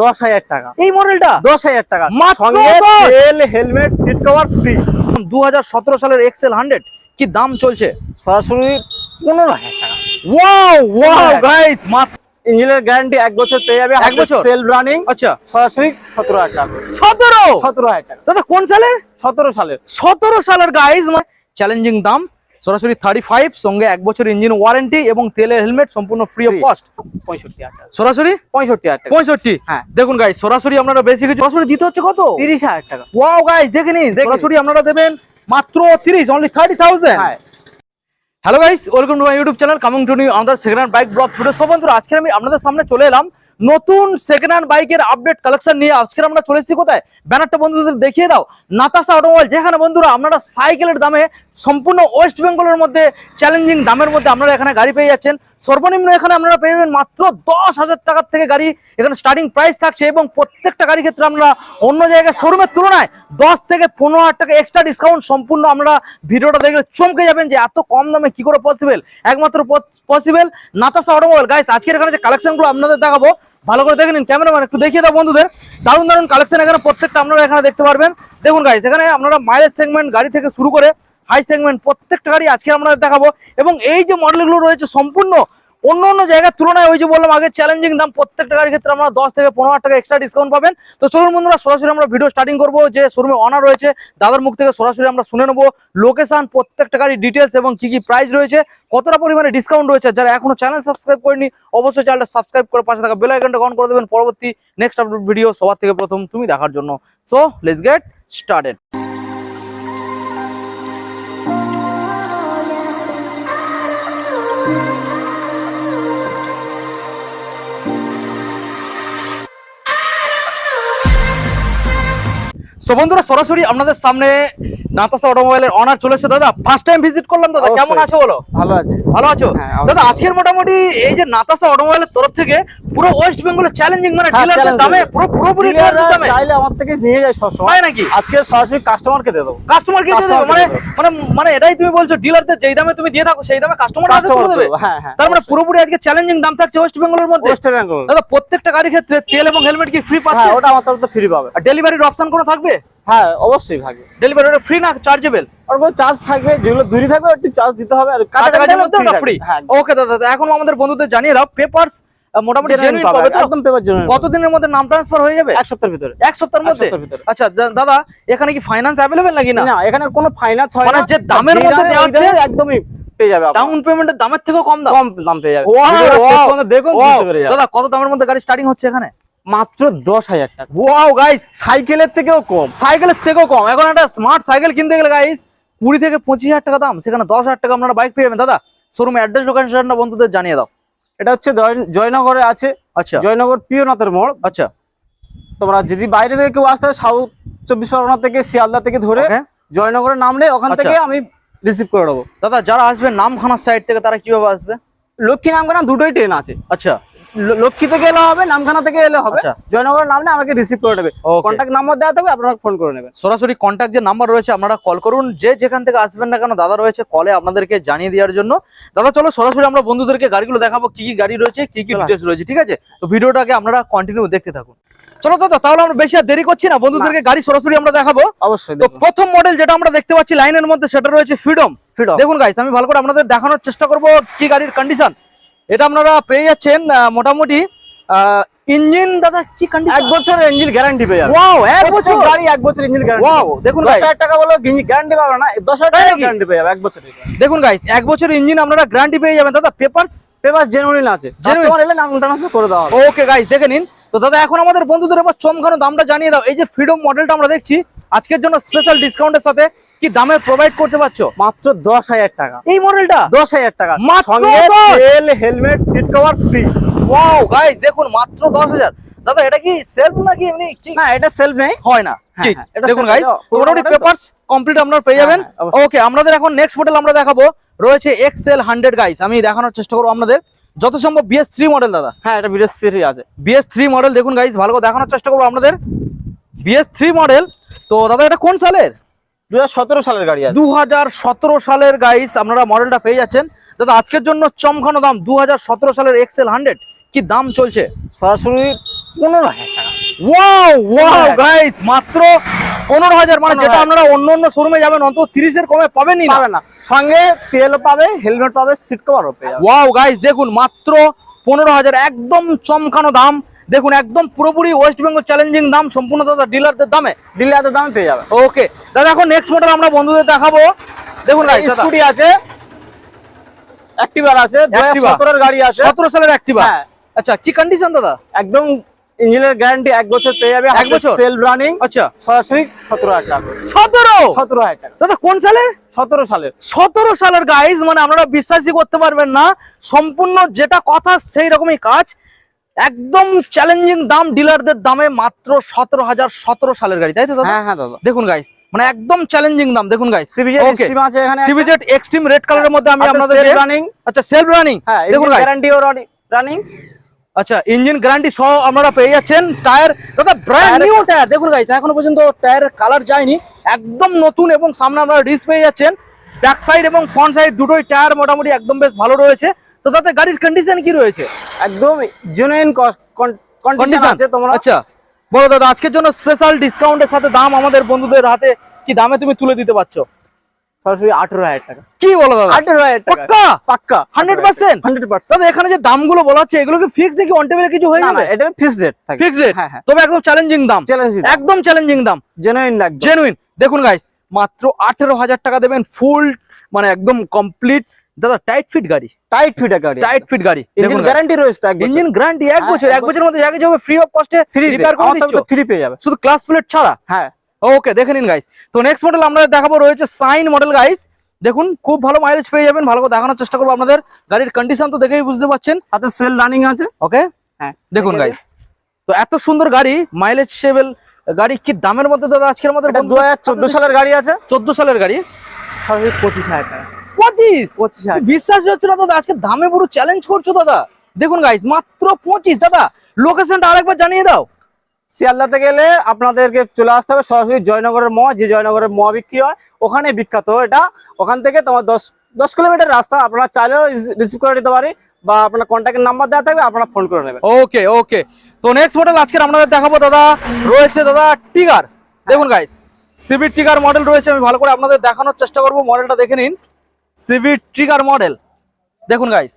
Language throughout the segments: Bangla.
দশ হাজার টাকা। এই মডেলটা? দশ হাজার টাকা। সঙ্গে তেল হেলমেট সিট কভার ফ্রি দু সালের এক্সেল হান্ড্রেড কি দাম চলছে? সরাসরি পনেরো হাজার টাকা। Wow wow. গাইস মাত্র ইঞ্জিনের গ্যারান্টি এক বছর পেয়ে যাবে এক বছর? সেল রানিং আচ্ছা। সরাসরি সতেরো হাজার টাকা। সতেরো? সতেরো হাজার টাকা। দাদা কোন সালের? সতেরো সালের। সতেরো সালের গাইজ চ্যালেঞ্জিং দাম। সরাসরি থার্টি ফাইভ সঙ্গে এক বছর ইঞ্জিন ওয়ারেন্টি এবং তেলের হেলমেট সম্পূর্ণ ফ্রি অফ কস্ট পঁয়ষট্টি সরাসরি? পঁয়ষট্টি হাজার পঁয়ষট্টি? হ্যাঁ। দেখুন গাইজ সরাসরি আপনারা বেশি কিছু সরাসরি দিতে হচ্ছে কত? তিরিশ হাজার টাকা। ওয়াও গাইজ দেখে নিন। সরাসরি আপনারা দেবেন মাত্র তিরিশ অনলি থার্টি থাউজেন্ড হ্যাঁ। Hello guys welcome to my YouTube channel coming to new আমাদের second hand bike blog video সব আজকে আমি আপনাদের সামনে চলে এলাম নতুন সেকেন্ড হ্যান্ড বাইকের আপডেট কালেকশন নিয়ে। আজকে আমরা চলে এসেছি কোথায়? ব্যানারটা বন্ধুদের দেখিয়ে দাও। নাতাসা অটোমোবাইল যেখানে বন্ধুরা আপনারা সাইকেলের দামে সম্পূর্ণ ওয়েস্ট বেঙ্গলের মধ্যে চ্যালেঞ্জিং দামের মধ্যে আপনারা এখানে গাড়ি পেয়ে যাচ্ছেন। সর্বনিম্ন এখানে আপনারা পেয়ে যাবেন মাত্র দশ হাজার টাকার থেকে গাড়ি। এখানে স্টার্টিং প্রাইস থাকছে এবং প্রত্যেকটা গাড়ির ক্ষেত্রে আমরা অন্য জায়গায় শোরুমের তুলনায় দশ থেকে পনেরো হাজার টাকা এক্সট্রা ডিসকাউন্ট সম্পূর্ণ আমরা ভিডিওটা দেখলে চমকে যাবেন যে এত কম দামে কি করে পসিবল একমাত্র পসিবল নাতাসা অটোমোবাইল গাইস আজকের এখানে যে কালেকশনগুলো আপনাদের দেখাবো, ভালো করে দেখে নিন ক্যামেরাম্যান একটু দেখিয়ে দাও বন্ধুদের। দারুণ দারুণ কালেকশন এখানে প্রত্যেকটা আপনারা এখানে দেখতে পারবেন। দেখুন গাইস এখানে আপনারা মাইলেজ সেগমেন্ট গাড়ি থেকে শুরু করে হাই সেগমেন্ট প্রত্যেকটা গাড়ি আজকে আমরা দেখাবো। এবং এই যে মডেলগুলো রয়েছে সম্পূর্ণ অন্য অন্য জায়গার তুলনায় ওই যে বললাম আগে চ্যালেঞ্জিং দাম প্রত্যেকটা গাড়ির ক্ষেত্রে আমরা দশ থেকে পনেরো হাজার টাকা এক্সট্রা ডিসকাউন্ট পাবেন। তো চলুন বন্ধুরা, সরাসরি আমরা ভিডিও স্টার্টিং করব। যে শোরুমে অনার রয়েছে, দাদার মুখ থেকে সরাসরি আমরা শুনে নেব। লোকেশন প্রত্যেকটা গাড়ির ডিটেলস এবং কি কি প্রাইস রয়েছে, কতটা পরিমাণে ডিসকাউন্ট রয়েছে। যারা এখনও চ্যানেল সাবস্ক্রাইব করেনি অবশ্যই চ্যানেলটা সাবস্ক্রাইব করে পাশে থাকা বেল আইকনটা অন করে দেবেন। পরবর্তী নেক্সট ভিডিও সবার থেকে প্রথম তুমি দেখার জন্য। সো লেটস গেট স্টার্টেড বন্ধুরা সরাসরি আপনাদের সামনে নাতাসা অটোমোবাইলের অনার চলে এসেছে দাদা। ফার্স্ট টাইম ভিজিট করলাম দাদা। কেমন আছো বলো? ভালো আছে। ভালো আছো? হ্যাঁ, দাদা আজকের মোটামুটি এই যে নাতাসা অটোমোবাইলের তরফ থেকে পুরো ওয়েস্ট বেঙ্গলের চ্যালেঞ্জিং মানে হ্যাঁ, ডিলারদের দামে পুরো পুরোপুরি ডিলাররা দামে। চাইলে আমার থেকে নিয়ে যায় সবসময়। নাকি? আজকে সরাসরি কাস্টমারকে দিয়ে দেবো। কাস্টমার কে Customer মানে মানে মানে এটাই তুমি বলছো ডিলারদের যেই দামে তুমি দিয়ে থাকো সেই দামে কাস্টমার দেবে? হ্যাঁ তার মানে পুরোপুরি আজকে চ্যালেঞ্জিং দাম থাকছে ওয়েস্ট বেঙ্গলের মধ্যে? ওয়েস্ট বেঙ্গল দাদা প্রত্যেকটা গাড়ির ক্ষেত্রে তেল এবং হেলমেট কি ফ্রি পাচ্ছে? ওটা আমার তরফ ফ্রি পাবে। ডেলিভারির অপশন কোনো থাকবে? হ্যাঁ অবশ্যই ভাগে ডেলিভারি ফ্রি না চার্জেবল আর কোনো চার্জ থাকবে যেগুলো দূরে থাকবে একটু চার্জ দিতে হবে আর কাছাকাছির মধ্যে ওটা ফ্রি হ্যাঁ ওকে দাদা দাদা, এখন আমাদের বন্ধুদের জানিয়ে দাও পেপারস মোটামুটি জেনুইন পাবে, পাবে তো? একদম পেপার জন্য কতদিনের মধ্যে নাম ট্রান্সফার হয়ে যাবে? এক সপ্তাহের ভিতরে। এক সপ্তাহের মধ্যে? আচ্ছা দাদা এখানে কি ফাইন্যান্স অ্যাভেলেবেল নাকি না? না এখানে কোনো ফাইনান্স হয় মানে না যে দামের মধ্যে দামে দেওয়া হচ্ছে, একদমই পেয়ে যাবে। ডাউন পেমেন্টের দামের থেকেও কম দাম কম দাম পেয়ে যাবে। দেখুন দাদা কত দামের মধ্যে গাড়ি স্টার্টিং হচ্ছে এখানে? মাত্র দশ হাজার টাকা। ওয়াও গাইস সাইকেলের থেকেও কম। সাইকেলের থেকেও কম। এখন একটা স্মার্ট সাইকেল কিনতে গেলে গাইস কুড়ি থেকে পঁচিশ হাজার টাকা দাম। সেখানে দশ হাজার টাকা আপনারা বাইক পেয়ে যাবেন। দাদা শোরুম অ্যাড্রেস লোকেশনটা বন্ধুদের জানিয়ে দাও। এটা হচ্ছে জয়নগরে আছে। আচ্ছা। জয়নগর প্রিয়নাথের মোড়। আচ্ছা। তোমরা যদি বাইরে থেকে কেউ আসতে সাউথ চব্বিশ পরগনা থেকে শিয়ালদা থেকে ধরে জয়নগরে নামলে ওখান আচ্ছা। থেকে আমি রিসিভ করে দেবো। দাদা যারা আসবে নামখানার সাইড থেকে তারা কীভাবে আসবে? লক্ষ্মী নামখানা দুটোই ট্রেন আছে। আচ্ছা। লক্ষ্মী থেকে এলে হবে নামখানা থেকে এলে হবে। জয়নগরের জয়নগরে নামলে আমাকে রিসিভ করে নেবে। কন্ট্যাক্ট নাম্বার দেওয়া থাকবে আপনারা ফোন করে নেবেন। সরাসরি কন্ট্যাক্ট যে নাম্বার রয়েছে আপনারা কল করুন। যে যেখান থেকে আসবেন না কেন দাদা রয়েছে কলে আপনাদেরকে জানিয়ে দেওয়ার জন্য। দাদা চলো সরাসরি আমরা বন্ধুদেরকে গাড়িগুলো দেখাবো কি কি গাড়ি রয়েছে কি কি ডিটেলস রয়েছে ঠিক আছে? তো ভিডিওটাকে আপনারা কন্টিনিউ দেখতে থাকুন। চলো দাদা তাহলে আমরা বেশি আর দেরি করছি না। বন্ধুদেরকে গাড়ি সরাসরি আমরা দেখাবো। অবশ্যই তো প্রথম মডেল যেটা আমরা দেখতে পাচ্ছি লাইনের মধ্যে সেটা রয়েছে ফ্রিডম ফ্রিডম দেখুন গাইস আমি ভালো করে আপনাদের দেখানোর চেষ্টা করব কি গাড়ির কন্ডিশন এটা আপনারা পেয়ে যাচ্ছেন মোটামুটি ইঞ্জিন দাদা কি এক কন্ডিশন বছর ইঞ্জিন গ্যারান্টি পেয়ে যাবে ওয়াও এক বছর? গাড়ি এক বছর ইঞ্জিন গ্যারান্টি ওয়াও দেখুন দশ guys, হাজার টাকা বলো গ্যারান্টি পাবে না দশ হাজার তাই টাকা গ্যারান্টি পেয়ে যাবে এক বছর দেখুন গাইস এক বছর ইঞ্জিন আপনারা গ্যারান্টি পেয়ে যাবেন দাদা পেপারস পেপার জেনুইন আছে। কাস্টমার এলে নাম ট্রান্সফার করে হবে। ওকে গাইস দেখে নিন। তো দাদা এখন আমাদের বন্ধুদের এবার চমকানো দামটা জানিয়ে দাও। এই যে ফ্রিডম মডেলটা আমরা দেখছি আজকের জন্য স্পেশাল ডিসকাউন্টের সাথে। কি দামে প্রোভাইড করতে পারছ? মাত্র দশ হাজার টাকা। এই মডেলটা দশ হাজার টাকা। সঙ্গে তেল helmet seat cover free wow guys দেখুন মাত্র দশ হাজার। দাদা এটা কি সেলফ নাকি এমনি কি? না এটা সেলফ নেই। হয় না। হ্যাঁ, হ্যাঁ, দেখুন গাইস মোটামুটি পেপারস কমপ্লিট আপনারা পেয়ে হ্যাঁ, যাবেন। ওকে আমাদের এখন নেক্সট মডেল আমরা দেখাবো। রয়েছে এক্সেল হান্ড্রেড গাইস আমি দেখানোর চেষ্টা করব আপনাদের। যত সম্ভব বিএস থ্রি মডেল দাদা। হ্যাঁ এটা বিদেশ সিরি আছে। বিএস থ্রি মডেল দেখুন গাইস ভালো করে দেখানোর চেষ্টা করব আপনাদের। বিএস থ্রি মডেল তো দাদা এটা কোন সালের? দু হাজার সতেরো সালের গাড়ি আছে। দু সালের গাইস আপনারা মডেলটা পেয়ে যাচ্ছেন। দাদা আজকের জন্য চমকানো দাম দু হাজার সতেরো সালের এক্সেল হান্ড্রেড কি দাম চলছে? সরাসরি পনেরো হাজার টাকা। Wow wow. গাইস মাত্র পনেরো হাজার মানে যেটা আপনারা অন্য অন্য শোরুমে যাবেন অন্তত তিরিশের কমে পাবেনই না। না। সঙ্গে তেলও পাবে হেলমেট পাবে সিট কভারও পেয়ে ওয়াও গাইস দেখুন মাত্র পনেরো হাজার একদম চমকানো দাম। দেখুন একদম পুরোপুরি ওয়েস্ট বেঙ্গল চ্যালেঞ্জিং দাম সম্পূর্ণ দাদা ডিলারদের দামে ডিলারদের দামে পেয়ে যাবে ওকে দাদা এখন নেক্সট মডেল আমরা বন্ধুদের দেখাবো। দেখুন স্কুটি আছে অ্যাক্টিভার আছে দু হাজার সতেরোর গাড়ি আছে। সতেরো সালের অ্যাক্টিভা। আচ্ছা কি কন্ডিশন দাদা? একদম ইঞ্জিনের গ্যারান্টি এক বছর পেয়ে যাবে এক বছর? সেল রানিং আচ্ছা। সরাসরি সতেরো হাজার টাকা। সতেরো? সতেরো হাজার টাকা। দাদা কোন সালে? সতেরো সালের। সতেরো সালের গাইজ মানে আপনারা বিশ্বাসই করতে পারবেন না সম্পূর্ণ যেটা কথা সেই রকমই কাজ। একদম চ্যালেঞ্জিং দাম ডিলারদের দামে মাত্র সতেরো হাজার সতেরো সালের গাড়ি তাই তো হ্যাঁ হ্যাঁ দাদা। দেখুন গাইস মানে একদম চ্যালেঞ্জিং দাম দেখুন গাইস সিবিজেট এক্সট্রিম রেড কালারের মধ্যে আমি আপনাদের রানিং আচ্ছা সেলফ রানিং হ্যাঁ দেখুন গাইস গ্যারান্টিও রানিং আচ্ছা ইঞ্জিন গ্যারান্টি সহ আপনারা পেয়ে যাচ্ছেন টায়ার দাদা ব্র্যান্ড নিউ টায়ার দেখুন গাইস এখনও পর্যন্ত টায়ারের কালার যায়নি। একদম নতুন এবং সামনে আপনারা ডিস পেয়ে যাচ্ছেন। ব্যাক সাইড এবং ফ্রন্ট সাইড দুটোই টায়ার মোটামুটি একদম বেশ ভালো রয়েছে। তো তাতে গাড়ির কন্ডিশন কি রয়েছে? একদম জেনুইন কন্ডিশন আছে তোমরা। আচ্ছা। বলো দাদা আজকের জন্য স্পেশাল ডিসকাউন্টের সাথে দাম আমাদের বন্ধুদের হাতে কি দামে তুমি তুলে দিতে পারছ? সরাসরি আঠেরো হাজার টাকা। কি বলো দাদা? আঠেরো হাজার টাকা। পাক্কা? পাক্কা। 100% হান্ড্রেড পার্সেন্ট দাদা এখানে যে দামগুলো বলা হচ্ছে এগুলো কি ফিক্সড নাকি অন টেবিলে কিছু হয়ে যাবে এটা ফিক্সড রেট থাকে। ফিক্সড রেট হ্যাঁ তবে একদম চ্যালেঞ্জিং দাম। চ্যালেঞ্জ একদম চ্যালেঞ্জিং দাম। জেনুইন লাগবে। জেনুইন দেখুন গাইস মাত্র আঠেরো হাজার টাকা দেবেন ফুল মানে একদম কমপ্লিট দাদা টাইট ফিট গাড়ি। টাইট ফিট গাড়ি টাইট ফিট গাড়ি। ইঞ্জিন গ্যারান্টি রয়েছে ইঞ্জিন গ্যারান্টি এক হ্যাঁ, বছর এক এক বছরের মধ্যে যা কিছু হবে ফ্রি অফ কস্টে রিপেয়ার করে দিচ্ছ। ফ্রি পেয়ে যাবে। শুধু ক্লাস প্লেট ছাড়া? হ্যাঁ। ওকে দেখে নিন গাইস তো নেক্সট মডেল আমরা দেখাবো রয়েছে সাইন মডেল গাইস দেখুন খুব ভালো মাইলেজ পেয়ে যাবেন। ভালো করে দেখানোর চেষ্টা করব আপনাদের। গাড়ির কন্ডিশন তো দেখেই বুঝতে পারছেন হাতে সেল রানিং আছে। ওকে হ্যাঁ দেখুন গাইস তো এত সুন্দর গাড়ি মাইলেজ সেভেল গাড়ি কি দামের মধ্যে দাদা আজকের মধ্যে দু হাজার চোদ্দ সালের গাড়ি আছে। চোদ্দ সালের গাড়ি? সরাসরি পঁচিশ হাজার টাকা। পঁচিশ? পঁচিশ হাজার। বিশ্বাস হচ্ছে না দাদা আজকে দামে পুরো চ্যালেঞ্জ করছ দাদা। দেখুন গাইস মাত্র পঁচিশ। দাদা লোকেশনটা আরেকবার জানিয়ে দাও। শিয়ালদাতে গেলে আপনাদেরকে চলে আসতে হবে সরাসরি জয়নগরের ম যে জয়নগরের ম বিক্রি হয় ওখানে বিখ্যাত এটা। ওখান থেকে তোমার দশ দশ কিলোমিটার রাস্তা আপনারা চাইলেও রিসিভ করে নিতে পারি বা আপনার কন্ট্যাক্টের নাম্বার দেওয়া থাকবে আপনারা ফোন করে নেবেন। ওকে ওকে তো নেক্সট মডেল আজকে আপনাদের দেখাবো দাদা রয়েছে দাদা টিগার দেখুন গাইস সিভির টিগার মডেল রয়েছে আমি ভালো করে আপনাদের দেখানোর চেষ্টা করব মডেলটা দেখে নিন। সিভির ট্রিগার মডেল দেখুন গাইস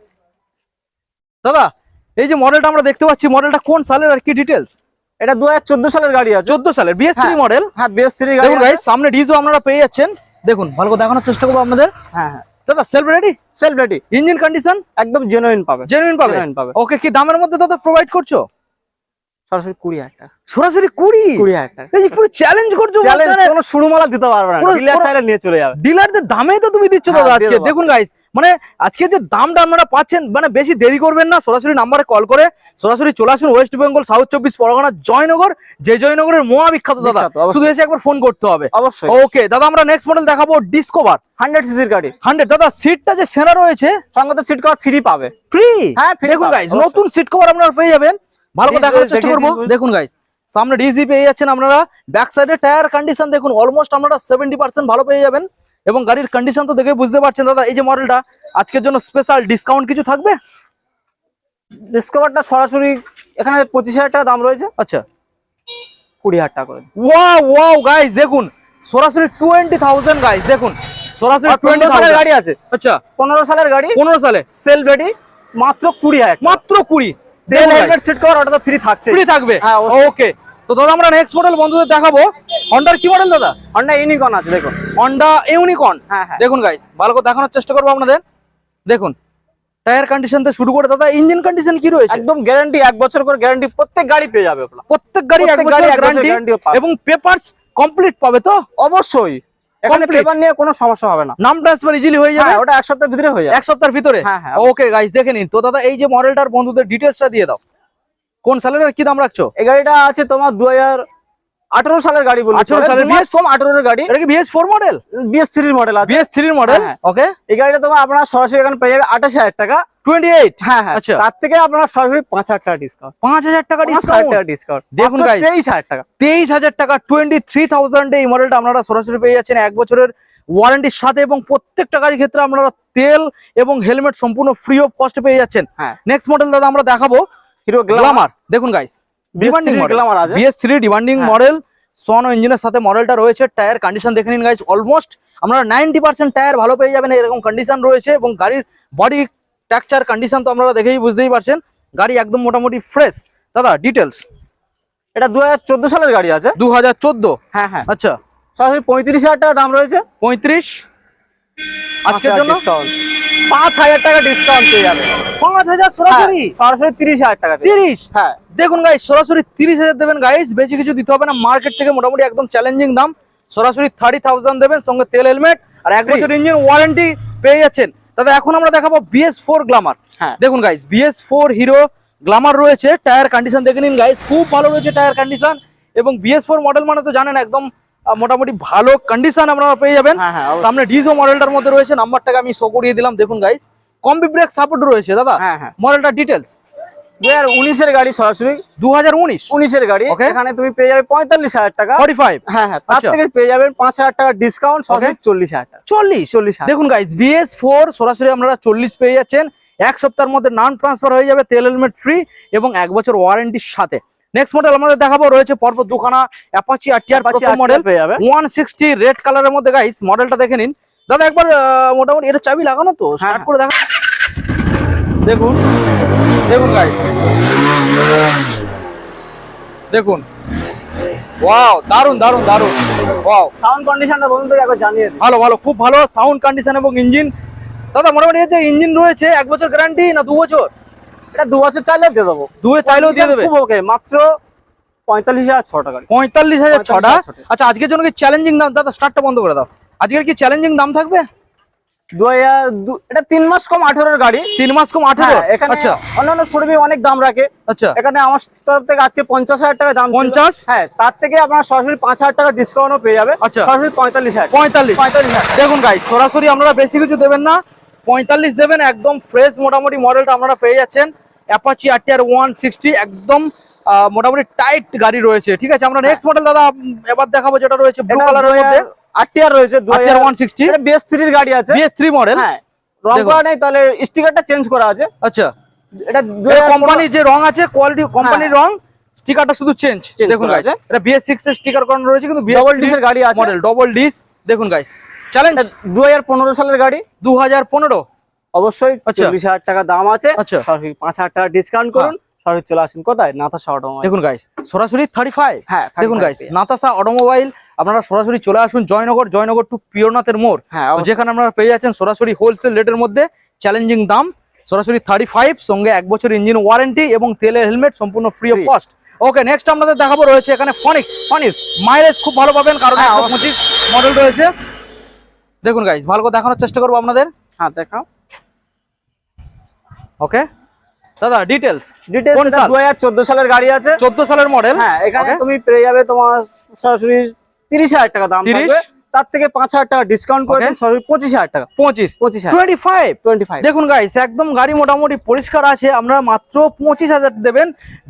দাদা এই যে মডেলটা আমরা দেখতে পাচ্ছি মডেলটা কোন সালের আর কি ডিটেলস এটা দু হাজার চোদ্দ সালের গাড়ি আছে। চোদ্দ সালের বিএস থ্রি হ্যাঁ। মডেল হ্যাঁ বিএস থ্রি গাড়ি দেখুন গাইস সামনে ডিজও আপনারা পেয়ে যাচ্ছেন। দেখুন ভালো করে দেখানোর চেষ্টা করব আপনাদের। হ্যাঁ হ্যাঁ। দাদা self ready self ready engine condition একদম জেনুইন পাবে। জেনুইন পাবে। পাবে। ওকে কি দামের মধ্যে দাদা প্রোভাইড করছ? সরাসরি কুড়ি হাজার টাকা। সরাসরি কুড়ি? কুড়ি হাজার টাকা। এই পুরো চ্যালেঞ্জ করছ চ্যালেঞ্জ কোনো শুরুমালা দিতে পারবে না। ডিলার চাইলে নিয়ে চলে যাবে। ডিলারদের দামে তো তুমি দিচ্ছ হ্যাঁ, দাদা আজকে দেখুন গাইস মানে আজকে যে দামটা আপনারা পাচ্ছেন মানে বেশি দেরি করবেন না। সরাসরি নাম্বারে কল করে সরাসরি চলে আসুন ওয়েস্ট বেঙ্গল সাউথ চব্বিশ পরগনা জয়নগর। যে জয়নগরের মহা বিখ্যাত দাদা শুধু এসে একবার ফোন করতে হবে। অবশ্যই। ওকে দাদা আমরা নেক্সট মডেল দেখাবো ডিসকভার হান্ড্রেড সিসির গাড়ি। হান্ড্রেড দাদা সিটটা যে সেরা রয়েছে সঙ্গে সিট কভার ফ্রি পাবে। ফ্রি হ্যাঁ, দেখুন গাইস নতুন সিট কভার আপনারা পেয়ে যাবেন। ভালো করে দেখানোর চেষ্টা করব। দেখুন গাইস সামনে ডিসি পেয়ে যাচ্ছেন আপনারা। ব্যাক সাইডে টায়ার কন্ডিশন দেখুন অলমোস্ট আপনারা সেভেন্টি পার্সেন্ট ভালো পেয়ে যাবেন। এবং গাড়ির কন্ডিশন তো দেখে বুঝতে পারছেন দাদা এই যে মডেলটা আজকের জন্য স্পেশাল ডিসকাউন্ট কিছু থাকবে? ডিসকভারটা সরাসরি এখানে পঁচিশ হাজার টাকা দাম রয়েছে। আচ্ছা। কুড়ি হাজার টাকা করে। ওয়াও ওয়াও গাইস দেখুন সরাসরি টোয়েন্টি থাউজেন্ড গাইস দেখুন সরাসরি টোয়েন্টি সালের গাড়ি আছে। আচ্ছা। পনেরো সালের গাড়ি পনেরো সালে। সেল রেডি মাত্র কুড়ি হাজার মাত্র কুড়ি। তেল হেলমেট সিট কভার ওটা তো ফ্রি থাকছে। ফ্রি থাকবে। হ্যাঁ। ওকে তো দাদা আমরা নেক্সট মডেল বন্ধুদের দেখাবো। হন্ডার কি মডেল দাদা? হন্ডা ইউনিকন আছে দেখুন। হন্ডা ইউনিকর্ন হ্যাঁ হ্যাঁ। দেখুন গাইস ভালো করে দেখানোর চেষ্টা করব আপনাদের। দেখুন টায়ার কন্ডিশন থেকে শুরু করে দাদা ইঞ্জিন কন্ডিশন কি রয়েছে? একদম গ্যারান্টি এক বছর করে গ্যারান্টি প্রত্যেক গাড়ি পেয়ে যাবে আপনার প্রত্যেক গাড়ি এক বছর গ্যারান্টি এবং পেপারস কমপ্লিট পাবে তো? অবশ্যই। এখানে। পেপার নিয়ে কোনো সমস্যা হবে না। নাম ট্রান্সফার ইজিলি হয়ে যাবে? হ্যাঁ ওটা এক সপ্তাহের ভিতরে হয়ে যাবে। এক সপ্তাহের ভিতরে? হ্যাঁ, হ্যাঁ, ওকে গাইস দেখে নিন। তো দাদা এই যে মডেলটার বন্ধুদের ডিটেলসটা দিয়ে দাও। কোন স্যালারের কি দাম রাখছো? এই গাড়িটা আছে তোমার দু হাজার আঠারো সালের গাড়ি বলতে 18 সালের বিএস কম আঠারোর গাড়ি। এটা কি বিএস ফোর মডেল বিএস থ্রির মডেল আছে। বিএস থ্রির মডেল। ওকে এই গাড়িটা তোমার আপনার সরাসরি এখানে পেয়ে যাবে আঠাশ হাজার টাকা। টোয়েন্টি এইট হ্যাঁ হ্যাঁ। আচ্ছা। তার থেকে আপনার সরাসরি পাঁচ হাজার টাকা ডিসকাউন্ট পাঁচ হাজার টাকা ডিসকাউন্ট টাকা ডিসকাউন্ট দেখুন। তেইশ হাজার টাকা। তেইশ হাজার টাকা টোয়েন্টি থ্রি থাউজেন্ডে এই মডেলটা আপনারা সরাসরি পেয়ে যাচ্ছেন। এক বছরের ওয়ারেন্টির সাথে এবং প্রত্যেকটা গাড়ির ক্ষেত্রে আপনারা তেল এবং হেলমেট সম্পূর্ণ ফ্রি অফ কস্টে পেয়ে যাচ্ছেন। হ্যাঁ। নেক্সট মডেল দাদা আমরা দেখাবো। হিরো গ্লামার দেখুন guys BS three demanding. Model সোয়ানো ইঞ্জিনের সাথে মডেলটা রয়েছে টায়ার কন্ডিশন দেখে নিন গাইজ অলমোস্ট আমরা নাইনটি পার্সেন্ট টায়ার ভালো পেয়ে যাবেন এরকম কন্ডিশন রয়েছে এবং গাড়ির বডি স্ট্রাকচার কন্ডিশন তো আপনারা দেখেই বুঝতেই পারছেন গাড়ি একদম মোটামুটি ফ্রেশ দাদা ডিটেলস এটা দু হাজার চোদ্দ সালের গাড়ি আছে। দু হাজার চোদ্দ? হ্যাঁ হ্যাঁ। আচ্ছা। সরাসরি পঁয়ত্রিশ হাজার টাকা দাম রয়েছে। পঁয়ত্রিশ? আজকের জন্য। পাঁচ হাজার টাকা ডিসকাউন্ট পেয়ে যাবে। পাঁচ হাজার সরাসরি? হ্যাঁ, সরাসরি তিরিশ হাজার টাকা তিরিশ? হ্যাঁ। দেখুন গাইস সরাসরি তিরিশ হাজার দেবেন বেশি কিছু দিতে হবে না। মার্কেট থেকে মোটামুটি একদম চ্যালেঞ্জিং দাম। সরাসরি থার্টি থাউজেন্ড দেবেন সঙ্গে তেল হেলমেট আর এক বছর ইঞ্জিন ওয়ারেন্টি পেয়ে যাচ্ছেন। দাদা এখন আমরা দেখাবো বিএস ফোর গ্লামার হ্যাঁ। দেখুন বিএস ফোর হিরো গ্লামার রয়েছে। টায়ার কন্ডিশন দেখে নিন গাইস খুব ভালো রয়েছে টায়ার কন্ডিশন এবং বিএস ফোর মডেল মানে তো জানেন একদম মোটামুটি ভালো কন্ডিশন আপনারা পেয়ে যাবেন। হ্যাঁ হ্যাঁ সামনে ডিজো মডেলটার মধ্যে রয়েছে নাম্বারটাকে আমি শো করিয়ে দিলাম দেখুন গাইস কম্বি ব্রেক সাপোর্ট রয়েছে দাদা। হ্যাঁ হ্যাঁ। মডেলটা ডিটেলস দু হাজার উনিশের গাড়ি সরাসরি। দু হাজার উনিশ। উনিশের গাড়ি. এখানে তুমি পেয়ে যাবে পঁয়তাল্লিশ হাজার টাকা। ফর্টি ফাইভ হ্যাঁ হ্যাঁ তার আচ্ছা। থেকে পেয়ে যাবেন পাঁচ হাজার টাকা ডিসকাউন্ট সরাসরি চল্লিশ হাজার টাকা। চল্লিশ। চল্লিশ দেখুন গাইস বিএস ফোর সরাসরি আপনারা চল্লিশ পেয়ে যাচ্ছেন। এক সপ্তাহের মধ্যে নান ট্রান্সফার হয়ে যাবে তেল হেলমেট ফ্রি এবং এক বছর ওয়ারেন্টির সাথে। নেক্সট মডেল আমাদের দেখাবো রয়েছে পরপর দুখানা অ্যাপাচি আর টিয়ার Apache প্রথম মডেল ওয়ান সিক্সটি রেড কালারের মধ্যে গাইস মডেলটা দেখে নিন। দাদা একবার মোটামুটি এটা চাবি লাগানো তো? স্টার্ট হ্যাঁ। করে দেখা দেখুন দেখুন গাইস দেখুন। ওয়াও দারুণ দারুণ দারুণ ওয়াও সাউন্ড কন্ডিশনটা বলুন তো একবার জানিয়ে ভালো ভালো খুব ভালো সাউন্ড কন্ডিশন এবং ইঞ্জিন দাদা মোটামুটি এতে ইঞ্জিন রয়েছে এক বছর গ্যারান্টি না দু বছর? এটা দু বছর চাইলে দিয়ে দেবো। দুয়ে চাইলেও দিয়ে দেবে? ওকে মাত্র পঁয়তাল্লিশ হাজার ছটা গাড়ি পঁয়তাল্লিশ হাজার ছটা আচ্ছা আজকের জন্য কি চ্যালেঞ্জিং দাম? দাদা স্টার্টটা বন্ধ করে দাও। আজকের কি চ্যালেঞ্জিং দাম থাকবে? এটা তিন মাস কম আঠেরোর গাড়ি। তিন মাস কম আঠেরো? হ্যাঁ, এখানে আচ্ছা। অন্যান্য শোরুমে অনেক দাম রাখে। আচ্ছা। এখানে আমার তরফ থেকে আজকে পঞ্চাশ হাজার টাকা দাম। 50? হ্যাঁ তার থেকে আপনার সরাসরি পাঁচ হাজার টাকা ডিসকাউন্টও পেয়ে যাবে আচ্ছা। সরাসরি পঁয়তাল্লিশ হাজার। পঁয়তাল্লিশ। পঁয়তাল্লিশ দেখুন গাই সরাসরি আপনারা বেশি কিছু দেবেন না। পঁয়তাল্লিশ দেবেন একদম ফ্রেশ মোটামুটি মডেলটা আপনারা পেয়ে যাচ্ছেন। অ্যাপাচি আরটিআর ওয়ান সিক্সটি একদম মোটামুটি টাইট গাড়ি রয়েছে ঠিক আছে? আমরা নেক্সট মডেল দাদা এবার দেখাবো যেটা রয়েছে ব্লু কালারের মধ্যে। আরটিআর রয়েছে দু আরটিআর ওয়ান সিক্সটি এটা বিএস থ্রির গাড়ি আছে। বিএস থ্রি মডেল হ্যাঁ রং করা নেই তাহলে স্টিকারটা চেঞ্জ করা আছে। আচ্ছা। এটা কোম্পানির যে রং আছে কোয়ালিটি কোম্পানির রং স্টিকারটা শুধু চেঞ্জ হ্যাঁ। দেখুন গাইস এটা বিএস সিক্স এর স্টিকার করানো রয়েছে কিন্তু Double disc এর গাড়ি আছে। মডেল ডবল ডিস দেখুন গাইস চ্যালেঞ্জ দু হাজার পনেরো সালের গাড়ি। দু হাজার পনেরো। অবশ্যই আচ্ছা। চল্লিশ হাজার টাকা দাম আছে। আচ্ছা। সরাসরি পাঁচ হাজার টাকা ডিসকাউন্ট করুন। সরাসরি চলে আসুন কোথায়? অটোমোবাইল। দেখুন গাইস সরাসরি থার্টি ফাইভ হ্যাঁ দেখুন 35 গাইস নাতাসা অটোমোবাইল আপনারা সরাসরি চলে আসুন জয়নগর জয়নগর টু মোড়। হ্যাঁ যেখানে আপনারা পেয়ে যাচ্ছেন সরাসরি হোলসেল রেটের মধ্যে চ্যালেঞ্জিং দাম। সরাসরি থার্টি ফাইভ সঙ্গে এক বছর ইঞ্জিন ওয়ারেন্টি এবং তেলের হেলমেট সম্পূর্ণ free of cost okay next আপনাদের দেখাবো রয়েছে এখানে ফনিক্স ফনিক্স মাইলেজ খুব ভালো পাবেন কারণ হ্যাঁ, পঁচিশ মডেল রয়েছে। দেখুন গাইস ভালো করে দেখানোর চেষ্টা করব আপনাদের। হ্যাঁ দেখাও। ওকে? দাদা ডিটেলস ডিটেলস কোন সাল? দু হাজার চোদ্দ সালের গাড়ি আছে। চোদ্দ সালের মডেল হ্যাঁ এখানে তুমি পেয়ে যাবে তোমার সরাসরি তিরিশ হাজার টাকা দাম থাকবে। তার থেকে পাঁচ হাজার টাকা ডিসকাউন্ট করে. দিন সরাসরি পঁচিশ হাজার টাকা। পঁচিশ। পঁচিশ হাজার। টোয়েন্টি ফাইভ টোয়েন্টি ফাইভ দেখুন গাইস একদম গাড়ি মোটামুটি পরিষ্কার আছে। আমরা মাত্র পঁচিশ হাজার দেবেন।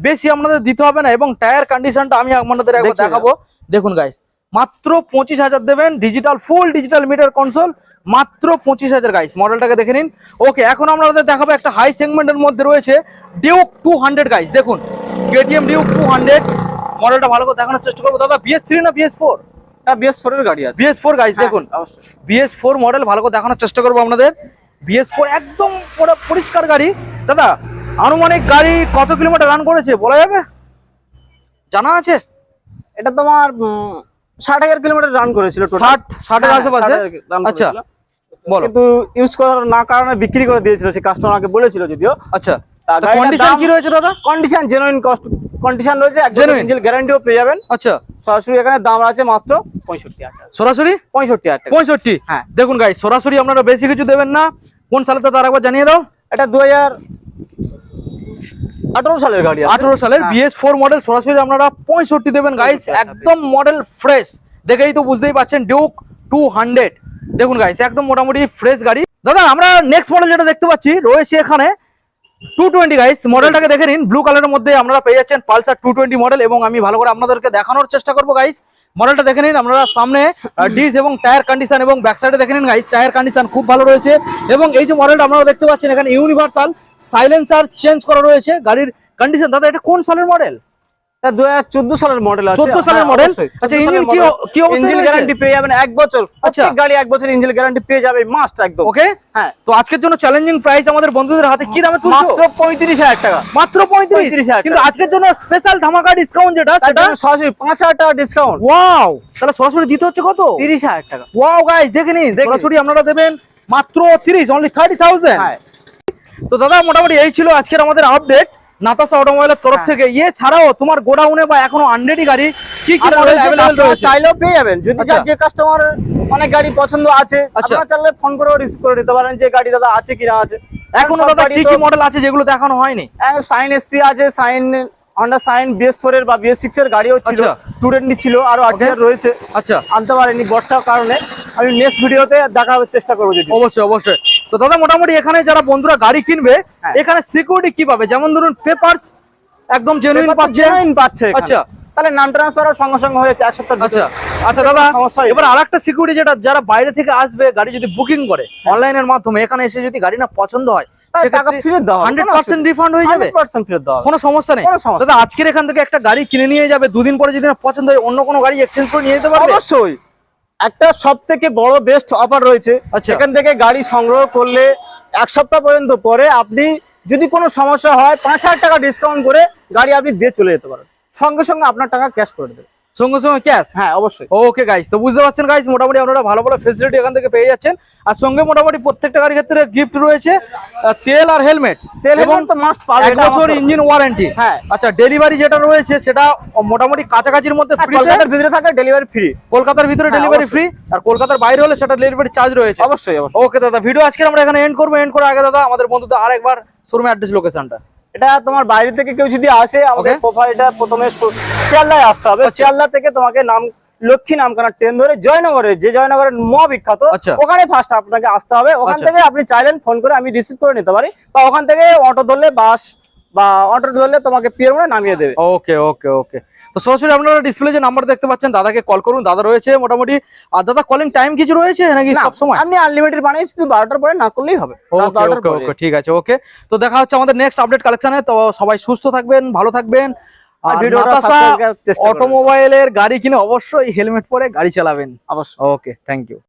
বেশি আপনাদের দিতে হবে না এবং টায়ার কন্ডিশনটা আমি আপনাদের একবার দেখাবো। দেখুন গাইস মাত্র পঁচিশ হাজার দেবেন digital full digital meter console মাত্র পঁচিশ হাজার গাইস মডেলটাকে দেখে নিন। ওকে এখন আমরা আপনাদের দেখাবো একটা হাই সেগমেন্টের মধ্যে রয়েছে ডিউক টু হান্ড্রেড গাইস দেখুন। কেটিএম ডিউক টু হান্ড্রেড মডেলটা ভালো করে দেখানোর চেষ্টা করব। দাদা বিএস থ্রি না বিএস ফোর এটা বিএস ফোর এর গাড়ি আছে। বিএস ফোর গাইস হ্যাঁ, দেখুন। বিএস ফোর মডেল ভালো করে দেখানোর চেষ্টা করব আপনাদের। বিএস ফোর একদম পুরো পরিষ্কার গাড়ি। দাদা আনুমানিক গাড়ি কত কিলোমিটার রান করেছে বলা যাবে? জানা আছে? এটা তোমার ষাট হাজার কিলোমিটার রান করেছিল ষাট ষাটের হ্যাঁ, আশেপাশে? 60 হাজার run আচ্ছা। কিন্তু ইউজ করার না কারণে বিক্রি করে দিয়েছিল সে কাস্টমারকে বলেছিল যদিও। আচ্ছা। কন্ডিশন কি রয়েছে দাদা? কন্ডিশন জেনুইন কস্ট কন্ডিশন রয়েছে একদম ইঞ্জিন গ্যারান্টিও পেয়ে যাবেন। আচ্ছা। সরাসরি এখানে দাম আছে মাত্র টাকা। সরাসরি? টাকা। হ্যাঁ। দেখুন গাই সরাসরি আপনারা বেশি কিছু দেবেন না। কোন সালে তো তার একবার জানিয়ে দাও। এটা দু হাজার আঠারো সালের গাড়ি আঠারো সালের হ্যাঁ। বিএস ফোর মডেল সরাসরি আপনারা পঁয়ষট্টি দেবেন গাইস একদম মডেল ফ্রেশ দেখেই তো বুঝতেই পাচ্ছেন ডিউক টু হান্ড্রেড দেখুন গাইস একদম মোটামুটি ফ্রেশ গাড়ি। দাদা আমরা নেক্সট মডেল যেটা দেখতে পাচ্ছি রয়েছে এখানে টু টোয়েন্টি গাইস মডেলটাকে দেখে নিন। ব্লু কালারের মধ্যে আপনারা পেয়ে যাচ্ছেন পালসার টু টোয়েন্টি মডেল এবং আমি ভালো করে আপনাদেরকে দেখানোর চেষ্টা করব গাইস মডেলটা দেখে নিন। আপনারা সামনে ডিস এবং টায়ার কন্ডিশন এবং ব্যাক সাইডে দেখে নিন গাইস টায়ার কন্ডিশন খুব ভালো রয়েছে। এবং এই যে মডেলটা আপনারা দেখতে পাচ্ছেন, এখানে ইউনিভার্সাল সাইলেন্সার চেঞ্জ করা রয়েছে। গাড়ির কন্ডিশন দাদা, এটা কোন সালের মডেল এটা দু হাজার চোদ্দ সালের মডেল আছে। 14 সালের model? অবশ্যই। আচ্ছা, 14 কি কি অবস্থায় ইঞ্জিন গ্যারান্টি পেয়ে যাবেন বছর। আচ্ছা। প্রত্যেক গাড়ি বছর ইঞ্জিন গ্যারান্টি পেয়ে যাবে মাস্ট একদম। ওকে হ্যাঁ তো আজকের জন্য চ্যালেঞ্জিং প্রাইস আমাদের বন্ধুদের হাতে কি দামে তুলছো? মাত্র পঁয়ত্রিশ হাজার টাকা। মাত্র পঁয়ত্রিশ? 35,000 কিন্তু আজকের জন্য স্পেশাল ধামাকা ডিসকাউন্ট যেটা সেটা? সরাসরি টাকা ডিসকাউন্ট ওয়াও তাহলে সরাসরি দিতে হচ্ছে কত? তিরিশ হাজার টাকা। ওয়াও গাইস দেখে নিন। দেখে নিন। সরাসরি আপনারা দেবেন মাত্র 30 অনলি 30000 হ্যাঁ। তো দাদা মোটামুটি এই ছিল আজকের আমাদের আপডেট নাতাসা অটোমোবাইলের তরফ হ্যাঁ। থেকে। ইয়ে ছাড়াও তোমার গোডাউনে বা এখনও আন্ডেডি গাড়ি কি কি চাইলেও পেয়ে যাবেন। যদি আচ্ছা। যে কাস্টমার অনেক গাড়ি পছন্দ আছে আচ্ছা। আপনারা চাইলে ফোন করে রিসিভ করে নিতে পারেন যে গাড়ি দাদা আছে কিনা আছে। এখনও দাদা কি কি মডেল আছে যেগুলো দেখানো হয়নি? হ্যাঁ, সাইন এসপি আছে Shine Honda Shine BS four এর বা বিএস সিক্স এর গাড়িও ছিল আচ্ছা। স্টুডেন্টই ছিল আরও আটকার রয়েছে। আচ্ছা। আনতে পারেনি বর্ষার কারণে। আমি নেক্সট ভিডিওতে দেখার চেষ্টা করব অবশ্যই অবশ্যই। তো দাদা মোটামুটি এখানে যারা বন্ধুরা গাড়ি কিনবে হ্যাঁ। এখানে সিকিউরিটি কি পাবে? যেমন ধরুন পেপারস একদম জেনুইন পাচ্ছে। জেনুইন পাচ্ছে আচ্ছা। তাহলে নাম ট্রান্সফার সঙ্গে সঙ্গে হয়েছে এক সপ্তাহ আচ্ছা। আচ্ছা দাদা। এবার আরেকটা সিকিউরিটি যেটা যারা বাইরে থেকে আসবে গাড়ি যদি বুকিং করে অনলাইনের মাধ্যমে এখানে এসে যদি গাড়ি না পছন্দ হয় হয়ে আজকের এখান থেকে একটা গাড়ি কিনে নিয়ে যাবে দুদিন পরে যদি না পছন্দ হয় অন্য কোনো গাড়ি এক্সচেঞ্জ করে নিয়ে যেতে পারবে? অবশ্যই। একটা সব থেকে বড় বেস্ট অফার রয়েছে। সেখান এখান থেকে গাড়ি সংগ্রহ করলে এক সপ্তাহ পর্যন্ত পরে আপনি যদি কোনো সমস্যা হয় পাঁচ হাজার টাকা ডিসকাউন্ট করে গাড়ি আপনি দিয়ে চলে যেতে পারেন। সঙ্গে সঙ্গে আপনার টাকা ক্যাশ করে দেবে। সঙ্গে সঙ্গে ক্যাশ হ্যাঁ অবশ্যই। ওকে গাইস তো বুঝতে পারছেন গাইস মোটামুটি আপনারা ভালো ভালো ফেসিলিটি এখান থেকে পেয়ে যাচ্ছেন। আর সঙ্গে মোটামুটি প্রত্যেকটা গাড়ির ক্ষেত্রে গিফট রয়েছে তেল আর হেলমেট তেল এবং তো মাস্ট পাবে এক বছর ইঞ্জিন ওয়ারেন্টি হ্যাঁ। আচ্ছা ডেলিভারি যেটা রয়েছে সেটা মোটামুটি কাছাকাছির মধ্যে ফ্রি কলকাতার ভিতরে থাকে ডেলিভারি ফ্রি কলকাতার ভিতরে হ্যাঁ, ডেলিভারি ফ্রি আর কলকাতার বাইরে হলে সেটা ডেলিভারি চার্জ রয়েছে। অবশ্যই অবশ্যই। ওকে দাদা ভিডিও আজকে আমরা এখানে এন্ড করব এন্ড করে আগে দাদা আমাদের বন্ধুদের আরেকবার শোরুমে অ্যাড্রেস লোকেশনটা এটা তোমার বাইরে থেকে কেউ যদি আসে আমাদের. প্রোফাইলটা প্রথমে শিয়ালদায় আসতে হবে শিয়ালদা থেকে তোমাকে নাম লক্ষ্মী নামখানা ট্রেন ধরে জয়নগরের যে জয়নগরের ম বিখ্যাত আচ্ছা। ওখানে ফার্স্ট আপনাকে আসতে হবে ওখান আচ্ছা। থেকে আপনি চাইলেন ফোন করে আমি রিসিভ করে নিতে পারি বা ওখান থেকে অটো ধরলে বাস বা অটো ধরলে তোমাকে পিয়ার নামিয়ে দেবে। ওকে ওকে ওকে তো সরাসরি আপনারা ডিসপ্লে যে নাম্বার দেখতে পাচ্ছেন দাদাকে কল করুন। দাদা রয়েছে মোটামুটি। আর দাদা কলিং টাইম কিছু রয়েছে নাকি সব সময়? আপনি আনলিমিটেড বানিয়ে শুধু বারোটার পরে না করলেই হবে। ওকে ওকে ঠিক আছে ওকে তো দেখা হচ্ছে আমাদের নেক্সট আপডেট কালেকশনে তো সবাই সুস্থ থাকবেন ভালো থাকবেন। আর আর ভিডিওটা সাবস্ক্রাইব করার চেষ্টা অটোমোবাইলের গাড়ি কিনে অবশ্যই হেলমেট পরে গাড়ি চালাবেন। অবশ্যই। Okay thank you